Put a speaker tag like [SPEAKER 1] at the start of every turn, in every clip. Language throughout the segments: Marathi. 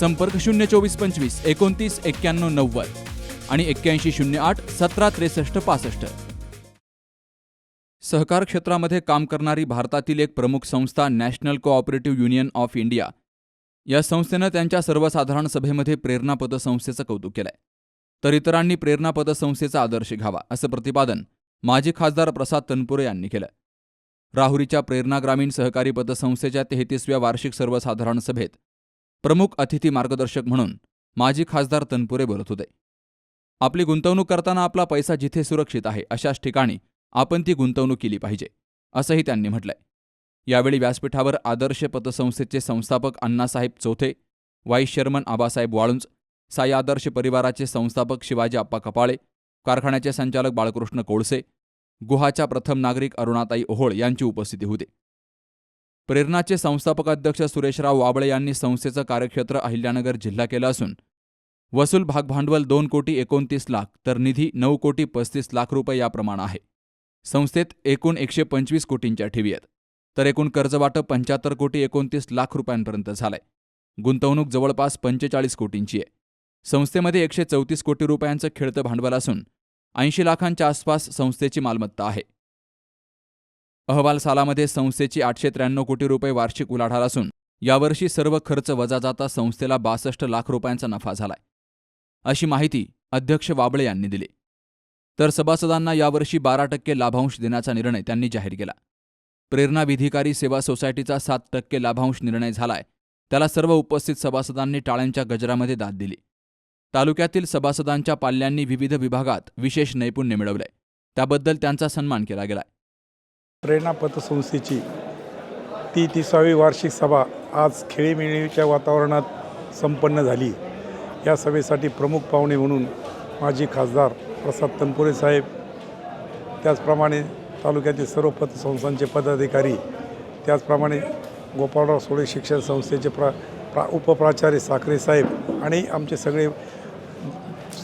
[SPEAKER 1] संपर्क शून्य चोवीस पंचवीस एकोणतीस एक्क्याण्णव नव्वद आणि एक्क्याऐंशी शून्य आठ सतरा त्रेसष्ट पासष्ट. सहकार क्षेत्रामध्ये काम करणारी भारतातील एक प्रमुख संस्था national cooperative union of India. या संस्थेनं त्यांच्या सर्वसाधारण सभेमध्ये प्रेरणा पतसंस्थेचं कौतुक केलंय. तर इतरांनी प्रेरणा पतसंस्थेचा आदर्श घ्यावा असं प्रतिपादन माजी खासदार प्रसाद तनपुरे यांनी केलं. राहुरीच्या प्रेरणा ग्रामीण सहकारी पतसंस्थेच्या तेहतीसव्या वार्षिक सर्वसाधारण सभेत प्रमुख अतिथी मार्गदर्शक म्हणून माजी खासदार तनपुरे बोलत होते. आपली गुंतवणूक करताना आपला पैसा जिथे सुरक्षित आहे अशाच ठिकाणी आपण ती गुंतवणूक केली पाहिजे असंही त्यांनी म्हटलंय. यावेळी व्यासपीठावर आदर्श पतसंस्थेचे संस्थापक अण्णासाहेब चौथे वाईस चेअरमन आबासाहेब वाळुंज साई आदर्श परिवाराचे संस्थापक शिवाजी आप्पा कपाळे कारखान्याचे संचालक बाळकृष्ण कोळसे गुहाच्या प्रथम नागरिक अरुणाताई ओहोळ यांची उपस्थिती होती. प्रेरणाचे संस्थापक अध्यक्ष सुरेशराव वाबळे यांनी संस्थेचं कार्यक्षेत्र अहिल्यानगर जिल्हा केलं असून वसूल भागभांडवल दोन कोटी एकोणतीस लाख तर निधी नऊ कोटी पस्तीस लाख रुपये याप्रमाणे आहे. संस्थेत एकूण एकशे पंचवीस कोटींच्या ठेवी आहेत. तर एकूण कर्जवाटप पंच्याहत्तर कोटी एकोणतीस लाख रुपयांपर्यंत झालंय. गुंतवणूक जवळपास पंचेचाळीस कोटींची आहे. संस्थेमध्ये एकशे चौतीस कोटी रुपयांचं खेळतं भांडवल असून ऐंशी लाखांच्या आसपास संस्थेची मालमत्ता आहे. अहवाल सालामध्ये संस्थेची आठशे त्र्याण्णव कोटी रुपये वार्षिक उलाढाल असून यावर्षी सर्व खर्च वजा जाता संस्थेला बासष्ट लाख रुपयांचा नफा झालाय. अशी माहिती अध्यक्ष वाबळे यांनी दिली. तर सभासदांना यावर्षी बारा टक्के लाभांश देण्याचा निर्णय त्यांनी जाहीर केला. प्रेरणा विधिकारी सेवा सोसायटीचा सात टक्के लाभांश निर्णय झालाय. त्याला सर्व उपस्थित सभासदांनी टाळ्यांच्या गजरामध्ये दाद दिली. तालुक्यातील सभासदांच्या पाल्यांनी विविध विभागात विशेष नैपुण्य मिळवलंय. त्याबद्दल त्यांचा सन्मान केला गेलाय.
[SPEAKER 2] प्रेरणा पतसंस्थेची ती तिसावी वार्षिक सभा आज खेळीमेळीच्या वातावरणात संपन्न झाली. या सभेसाठी प्रमुख पाहुणे म्हणून माजी खासदार प्रसाद तनपुरे साहेब त्याचप्रमाणे तालुक्यातील सर्व पतसंस्थांचे पदाधिकारी त्याचप्रमाणे गोपाळराव सोळे शिक्षण संस्थेचे प्रा प्रा उपप्राचार्य साखरे साहेब आणि आमचे सगळे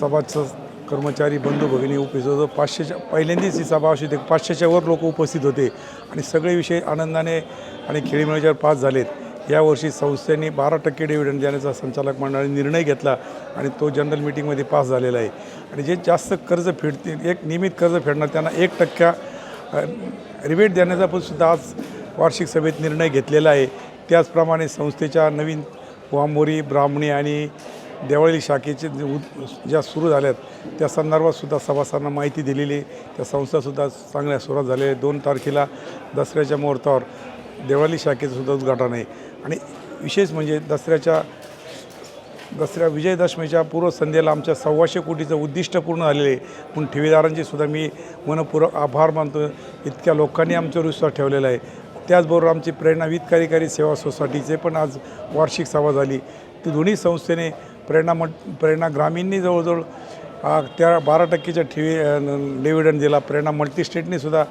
[SPEAKER 2] सभाचं कर्मचारी बंधू भगिनी उपस्थित होतो पाचशेच्या पहिल्यांदाच ही सभा अशी होती. पाचशेच्या वर लोक उपस्थित होते. आणि सगळे विषय आनंदाने आणि खेळीमेळीच्यावर पास झालेत. यावर्षी संस्थेने बारा टक्के डिव्हिडंड देण्याचा संचालक मंडळाने निर्णय घेतला आणि तो जनरल मिटिंगमध्ये पास झालेला आहे. आणि जे जास्त कर्ज फेडतील एक नियमित कर्ज फेडणार त्यांना एक टक्का रिबेट देण्याचा पण सुद्धा आज वार्षिक सभेत निर्णय घेतलेला आहे. त्याचप्रमाणे संस्थेच्या नवीन वामोरी ब्राह्मणी आणि देवाळी शाखेचे उद ज्या सुरू झाल्यात त्या संदर्भातसुद्धा सभासदांना माहिती दिलेली आहे. त्या संस्थासुद्धा चांगल्या सुरुवात झालेल्या आहे. दोन तारखेला दसऱ्याच्या मुहूर्तावर देवाळी शाखेचं सुद्धा उद्घाटन आहे. आणि विशेष म्हणजे दसऱ्याच्या दसऱ्या विजयदशमीच्या पूर्वसंध्येला आमच्या सव्वाशे कोटीचं उद्दिष्ट पूर्ण झालेलं आहे. म्हणून ठेवीदारांचे सुद्धा मी मनपूर्वक आभार मानतो इतक्या लोकांनी आमच्यावर विश्वास ठेवलेला आहे. त्याचबरोबर आमची प्रेरणा विध कार्यकारी सेवा सोसायटीचे पण आज वार्षिक सभा झाली. ती दोन्ही संस्थेने प्रेरणा मट प्रेरणा ग्रामीणनी जवळजवळ त्या बारा टक्केच्या ठेवी डिव्हिडंड दिला. प्रेरणा मल्टी सुद्धा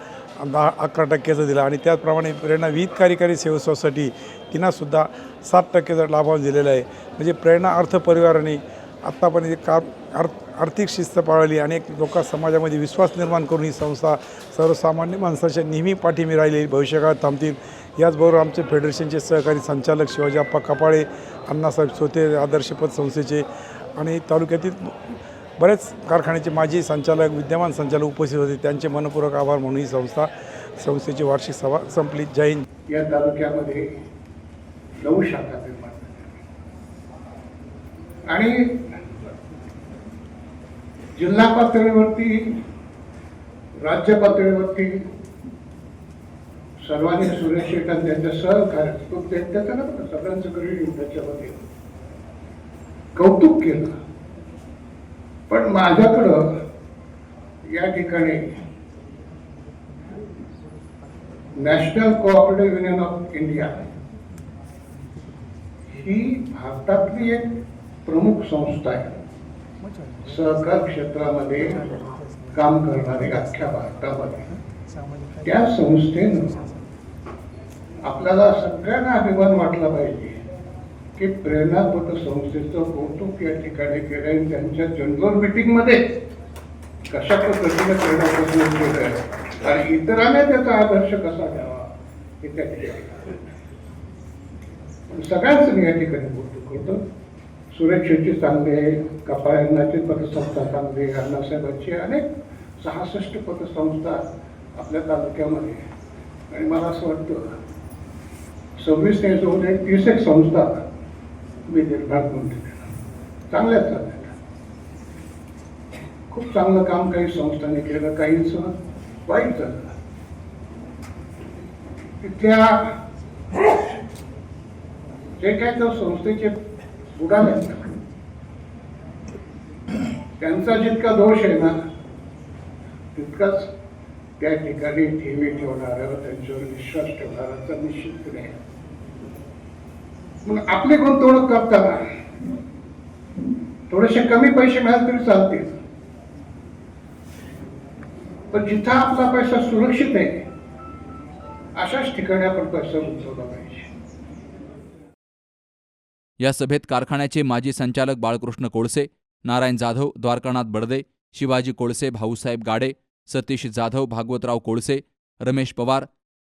[SPEAKER 2] दहा अकरा टक्क्याचं दिला. आणि त्याचप्रमाणे प्रेरणा विविध कार्यकारी सेवा सोसायटी तिनासुद्धा सात टक्क्याचा लाभांश दिलेला आहे. म्हणजे प्रेरणा अर्थ परिवाराने आत्तापर्यंत एक का अर्थ आर्थिक शिस्त पाळली अनेक लोक समाजामध्ये विश्वास निर्माण करून ही संस्था सर्वसामान्य माणसाच्या नेहमी पाठीमी राहिली भविष्यकाळात थांबतील. याचबरोबर आमचे फेडरेशनचे सहकारी संचालक शिवाजीप्पा कपाळे अण्णासाहेब सोते आदर्शपद संस्थेचे आणि तालुक्यातील बरेच कारखान्याचे माजी संचालक विद्यमान संचालक उपस्थित होते. त्यांचे मनपूर्वक आभार म्हणून ही संस्था संस्थेची वार्षिक सभा संपली. जैन
[SPEAKER 3] या तालुक्यामध्ये नऊ शाखा निर्माण आणि जिल्हा पातळीवरती राज्य पातळीवरती सर्वांनी सुरेश शेठ आणि त्यांच्या सहकार्य तो त्या- ना सगळ्यांचं क्रेडिट त्याच्यामध्ये कौतुक केलं. पण माझ्याकडं या ठिकाणी national cooperative union of India ही भारतातली एक प्रमुख संस्था आहे. सहकार क्षेत्रामध्ये काम करणारे अख्ख्या भारतामध्ये. त्या संस्थेनं आपल्याला सगळ्यांना अभिमान वाटला पाहिजे की प्रेरणापट संस्थेचं कौतुक या ठिकाणी केलं आणि त्यांच्या जनरल मीटिंगमध्ये कशा पद्धतीने प्रेरणापट केलं आणि इतरांना त्याचा आदर्श कसा घ्यावा हे त्या ठिकाणी. सगळ्यांचं मी या ठिकाणी कौतुक करतो. सुरक्षेची चांगली आहे कपायनाची पतसंस्था चांगली आहे अण्णासाहेबांची अनेक सहासष्ट पतसंस्था आपल्या तालुक्यामध्ये आणि मला असं वाटतं सव्वीस ते दोन एक तीस एक संस्था मी निर्माण करून दिल्या चांगल्याच चालल्या खूप चांगलं काम काही संस्थांनी केलं काहींचं वाईट झालं. तिथल्या जे काय त्या संस्थेचे उडाले त्यांचा जितका दोष आहे ना तितकाच त्या ठिकाणी ठेवी ठेवणाऱ्या त्यांच्यावर विश्वास ठेवणाऱ्याचा निश्चित नाही. मग आपली गुंतवणूक करताना थोडेसे कमी पैसे मिळाले तरी चालतील. पण जिथं आपला पैसा सुरक्षित आहे अशाच ठिकाणी आपण पैसा गुंतवला पाहिजे.
[SPEAKER 1] या सभेत कारखान्याचे माजी संचालक Balkrishna Kolse Narayan Jadhav Dwarkanath Badade Shivaji Kolse Bhausaheb Gade Satish Jadhav Bhagwatrao Kolse Ramesh Pawar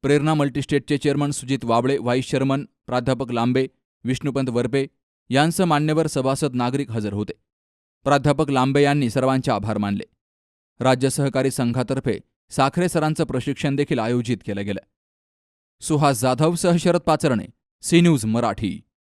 [SPEAKER 1] Prerna मल्टीस्टेटचे chairman Sujit Wable vice chairman प्राध्यापक लांबे विष्णुपंत वरपे यांसह मान्यवर सभासद नागरिक हजर होते. प्राध्यापक लांबे यांनी सर्वांचे आभार मानले. राज्य सहकारी संघातर्फे साखरे सरांचं प्रशिक्षण देखील आयोजित केलं गेलं. सुहास जाधव सह Sharad Pacharne C news Marathi.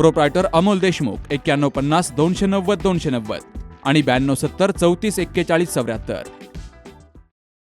[SPEAKER 1] Proprietor Amol Deshmukh एक्क्याण्णव पन्नास दोनशे नव्वद दोनशे नव्वद आणि ब्याण्णव सत्तर चौतीस एक्केचाळीस चौऱ्याहत्तर.